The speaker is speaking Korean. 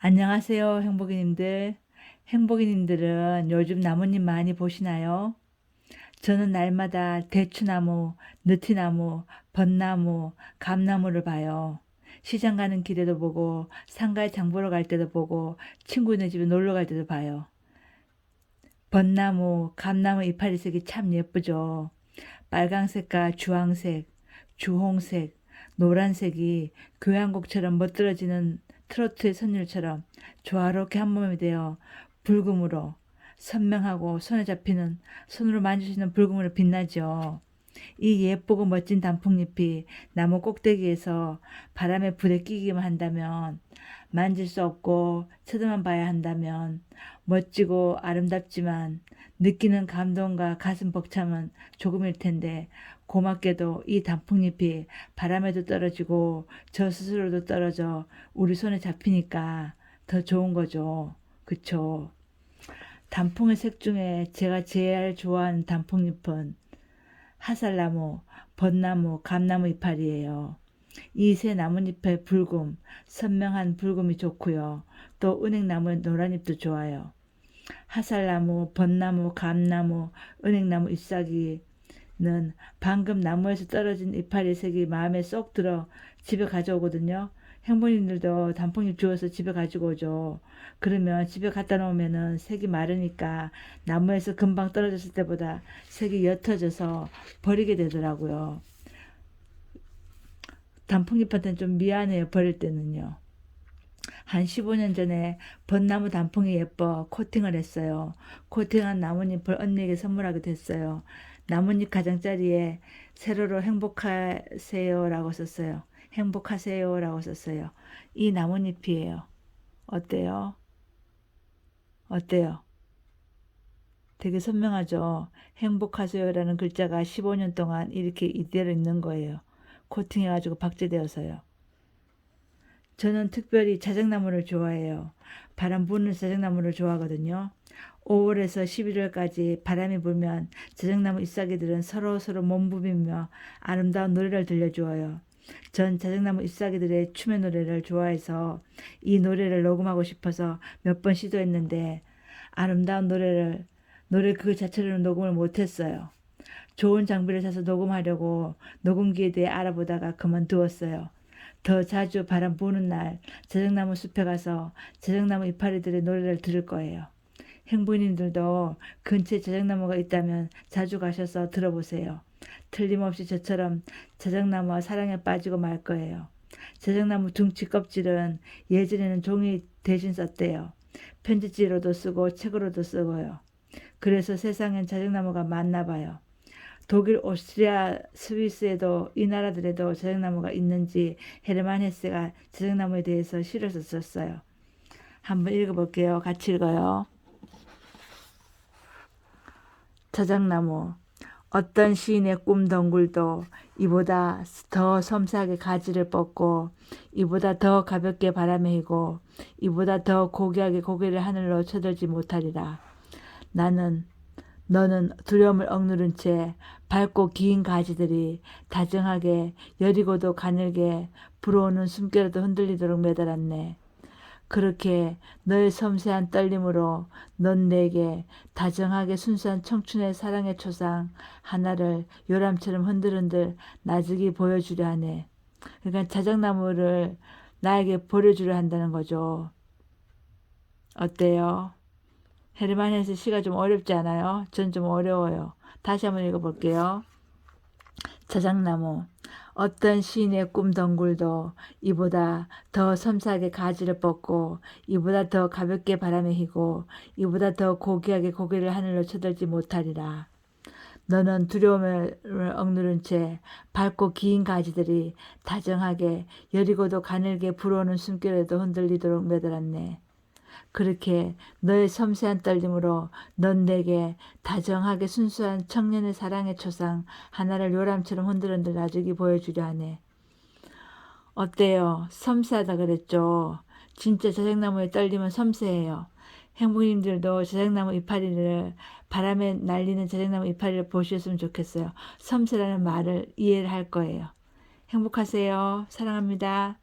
안녕하세요, 행복이님들. 행복이님들은 요즘 나뭇잎 많이 보시나요? 저는 날마다 대추나무, 느티나무, 벚나무, 감나무를 봐요. 시장 가는 길에도 보고, 상가에 장 보러 갈 때도 보고, 친구네 집에 놀러 갈 때도 봐요. 벚나무, 감나무 이파리 색이 참 예쁘죠. 빨강색과 주황색, 주홍색, 노란색이 교향곡처럼 멋들어지는 트로트의 선율처럼 조화롭게 한 몸이 되어 불금으로 선명하고 손에 잡히는 손으로 만질 수 있는 불금으로 빛나죠. 이 예쁘고 멋진 단풍잎이 나무 꼭대기에서 바람에 부대 끼기만 한다면 만질 수 없고 쳐다만 봐야 한다면 멋지고 아름답지만 느끼는 감동과 가슴 벅참은 조금일 텐데 고맙게도 이 단풍잎이 바람에도 떨어지고 저 스스로도 떨어져 우리 손에 잡히니까 더 좋은 거죠. 그쵸? 단풍의 색 중에 제가 제일 좋아하는 단풍잎은 하살나무, 벚나무, 감나무 이파리예요. 이 세 나뭇잎의 붉음, 선명한 붉음이 좋고요. 또 은행나무 노란잎도 좋아요. 하살나무, 벚나무, 감나무, 은행나무 잎사귀는 방금 나무에서 떨어진 이파리 색이 마음에 쏙 들어 집에 가져오거든요. 행부님들도 단풍잎 주워서 집에 가지고 오죠. 그러면 집에 갖다 놓으면은 색이 마르니까 나무에서 금방 떨어졌을 때보다 색이 옅어져서 버리게 되더라고요. 단풍잎한테는 좀 미안해요. 버릴 때는요. 한 15년 전에 벚나무 단풍이 예뻐 코팅을 했어요. 코팅한 나뭇잎을 언니에게 선물하게 됐어요. 나뭇잎 가장자리에 세로로 행복하세요라고 썼어요. 행복하세요 라고 썼어요. 이 나뭇잎이에요. 어때요? 어때요? 되게 선명하죠? 행복하세요라는 글자가 15년 동안 이렇게 이대로 있는 거예요. 코팅해가지고 박제되어서요. 저는 특별히 자작나무를 좋아해요. 바람 부는 자작나무를 좋아하거든요. 5월에서 11월까지 바람이 불면 자작나무 잎사귀들은 서로 서로 몸부비며 아름다운 노래를 들려주어요. 전 자작나무 잎사귀들의 춤의 노래를 좋아해서 이 노래를 녹음하고 싶어서 몇 번 시도했는데 아름다운 노래를 노래 그 자체로는 녹음을 못했어요. 좋은 장비를 사서 녹음하려고 녹음기에 대해 알아보다가 그만두었어요. 더 자주 바람 부는 날 자작나무 숲에 가서 자작나무 이파리들의 노래를 들을 거예요. 행부님들도 근처에 자작나무가 있다면 자주 가셔서 들어보세요. 틀림없이 저처럼 자작나무와 사랑에 빠지고 말 거예요. 자작나무 둥치 껍질은 예전에는 종이 대신 썼대요. 편지지로도 쓰고 책으로도 쓰고요. 그래서 세상엔 자작나무가 많나 봐요. 독일, 오스트리아, 스위스에도 이 나라들에도 자작나무가 있는지 헤르만 헤세가 자작나무에 대해서 시를 썼어요. 한번 읽어볼게요. 같이 읽어요. 자작나무 어떤 시인의 꿈 덩굴도 이보다 더 섬세하게 가지를 뻗고 이보다 더 가볍게 바람에 휘고 이보다 더 고귀하게 고개를 하늘로 쳐들지 못하리라. 나는 너는 두려움을 억누른 채 밝고 긴 가지들이 다정하게 여리고도 가늘게 불어오는 숨결에도 흔들리도록 매달았네. 그렇게 너의 섬세한 떨림으로 넌 내게 다정하게 순수한 청춘의 사랑의 초상 하나를 요람처럼 흔들흔들 나직이 보여주려 하네. 그러니까 자작나무를 나에게 보여주려 한다는 거죠. 어때요? 헤르만 헤세 시가 좀 어렵지 않아요? 전 좀 어려워요. 다시 한번 읽어볼게요. 자작나무 어떤 시인의 꿈 덩굴도 이보다 더 섬세하게 가지를 뻗고 이보다 더 가볍게 바람에 휘고 이보다 더 고귀하게 고개를 하늘로 쳐들지 못하리라. 너는 두려움을 억누른 채 밝고 긴 가지들이 다정하게 여리고도 가늘게 불어오는 숨결에도 흔들리도록 매달았네. 그렇게 너의 섬세한 떨림으로 넌 내게 다정하게 순수한 청년의 사랑의 초상 하나를 요람처럼 흔들흔들 나중에 보여주려 하네. 어때요? 섬세하다 그랬죠? 진짜 자작나무의 떨림은 섬세해요. 행복님들도 자작나무 이파리를 바람에 날리는 자작나무 이파리를 보셨으면 좋겠어요. 섬세라는 말을 이해를 할 거예요. 행복하세요. 사랑합니다.